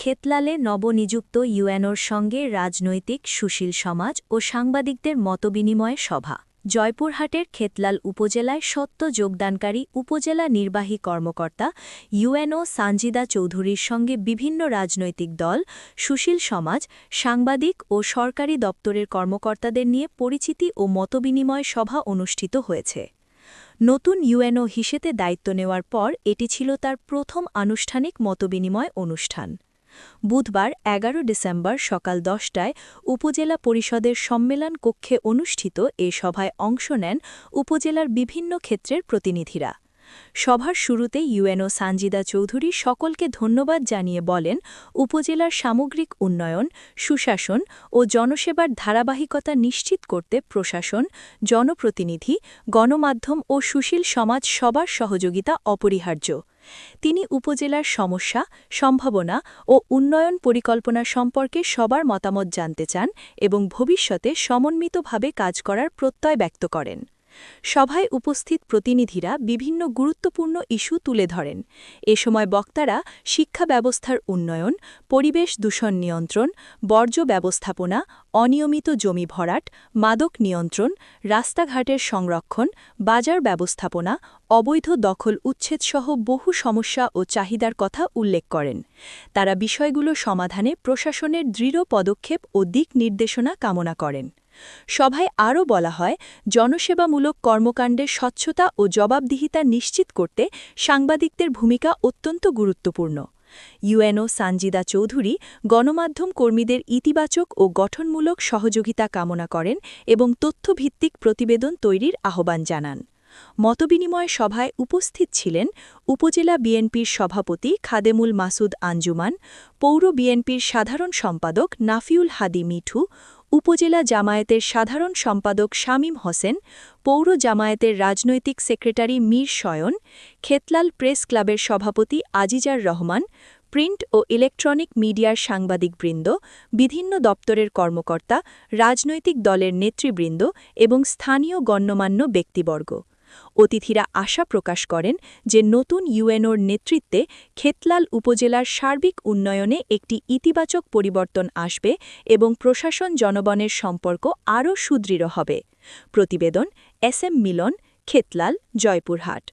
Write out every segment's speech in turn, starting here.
খেতলালে নবনিযুক্ত ইউএনওর সঙ্গে রাজনৈতিক সুশীল সমাজ ও সাংবাদিকদের মতবিনিময় সভা। জয়পুরহাটের খেতলাল উপজেলায় সত্য যোগদানকারী উপজেলা নির্বাহী কর্মকর্তা ইউএনও সানজিদা চৌধুরীর সঙ্গে বিভিন্ন রাজনৈতিক দল, সুশীল সমাজ, সাংবাদিক ও সরকারি দপ্তরের কর্মকর্তাদের নিয়ে পরিচিতি ও মতবিনিময় সভা অনুষ্ঠিত হয়েছে। নতুন ইউএনও হিসেবে দায়িত্ব নেওয়ার পর এটি ছিল তার প্রথম আনুষ্ঠানিক মতবিনিময় অনুষ্ঠান। বুধবার এগারো ডিসেম্বর সকাল দশটায় উপজেলা পরিষদের সম্মেলন কক্ষে অনুষ্ঠিত এ সভায় অংশ নেন উপজেলার বিভিন্ন ক্ষেত্রের প্রতিনিধিরা। সভার শুরুতে ইউএনও সানজিদা চৌধুরী সকলকে ধন্যবাদ জানিয়ে বলেন, উপজেলার সামগ্রিক উন্নয়ন, সুশাসন ও জনসেবার ধারাবাহিকতা নিশ্চিত করতে প্রশাসন, জনপ্রতিনিধি, গণমাধ্যম ও সুশীল সমাজ সবার সহযোগিতা অপরিহার্য। তিনি উপজেলার সমস্যা, সম্ভাবনা ও উন্নয়ন পরিকল্পনা সম্পর্কে সবার মতামত জানতে চান এবং ভবিষ্যতে সমন্বিতভাবে কাজ করার প্রত্যয় ব্যক্ত করেন। সভায় উপস্থিত প্রতিনিধিরা বিভিন্ন গুরুত্বপূর্ণ ইস্যু তুলে ধরেন। এ সময় বক্তারা শিক্ষা ব্যবস্থার উন্নয়ন, পরিবেশ দূষণ নিয়ন্ত্রণ, বর্জ্য ব্যবস্থাপনা, অনিয়মিত জমি ভরাট, মাদক নিয়ন্ত্রণ, রাস্তাঘাটের সংরক্ষণ, বাজার ব্যবস্থাপনা, অবৈধ দখল উচ্ছেদসহ বহু সমস্যা ও চাহিদার কথা উল্লেখ করেন। তারা বিষয়গুলো সমাধানে প্রশাসনের দৃঢ় পদক্ষেপ ও দিক নির্দেশনা কামনা করেন। সভায় আরও বলা হয়, জনসেবামূলক কর্মকাণ্ডের স্বচ্ছতা ও জবাবদিহিতা নিশ্চিত করতে সাংবাদিকদের ভূমিকা অত্যন্ত গুরুত্বপূর্ণ। ইউএনও সানজিদা চৌধুরী গণমাধ্যম কর্মীদের ইতিবাচক ও গঠনমূলক সহযোগিতা কামনা করেন এবং তথ্যভিত্তিক প্রতিবেদন তৈরির আহ্বান জানান। মতবিনিময় সভায় উপস্থিত ছিলেন উপজেলা বিএনপির সভাপতি খাদেমুল মাসুদ আঞ্জুমান, পৌর বিএনপির সাধারণ সম্পাদক নাফিউল হাদি মিঠু উপজেলা জামায়াতের সাধারণ সম্পাদক শামীম হোসেন, পৌর জামায়াতের রাজনৈতিক সেক্রেটারি মীর শয়ন খেতলাল প্রেস ক্লাবের সভাপতি আজিজার রহমান, প্রিন্ট ও ইলেকট্রনিক মিডিয়ার সাংবাদিকবৃন্দ, বিভিন্ন দপ্তরের কর্মকর্তা, রাজনৈতিক দলের নেতৃবৃন্দ এবং স্থানীয় গণ্যমান্য ব্যক্তিবর্গ। অতিথিরা আশা প্রকাশ করেন যে নতুন ইউএনওর নেতৃত্বে খেতলাল উপজেলার সার্বিক উন্নয়নে একটি ইতিবাচক পরিবর্তন আসবে এবং প্রশাসন জনগণের সম্পর্ক আরও সুদৃঢ় হবে। প্রতিবেদন এস এম মিলন, খেতলাল, জয়পুরহাট।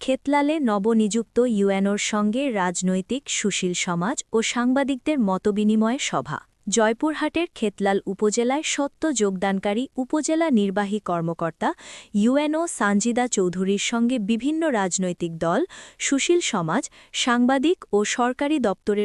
খেতলালে নবনিযুক্ত ইউএনওর সঙ্গে রাজনৈতিক সুশীল সমাজ ও সাংবাদিকদের মতবিনিময় সভা। জয়পুরহাটের খেতলাল উপজেলায় সত্য যোগদানকারী উপজেলা নির্বাহী কর্মকর্তা ইউএনও সানজিদা চৌধুরীর সঙ্গে বিভিন্ন রাজনৈতিক দল, সুশীল সমাজ, সাংবাদিক ও সরকারি দপ্তরের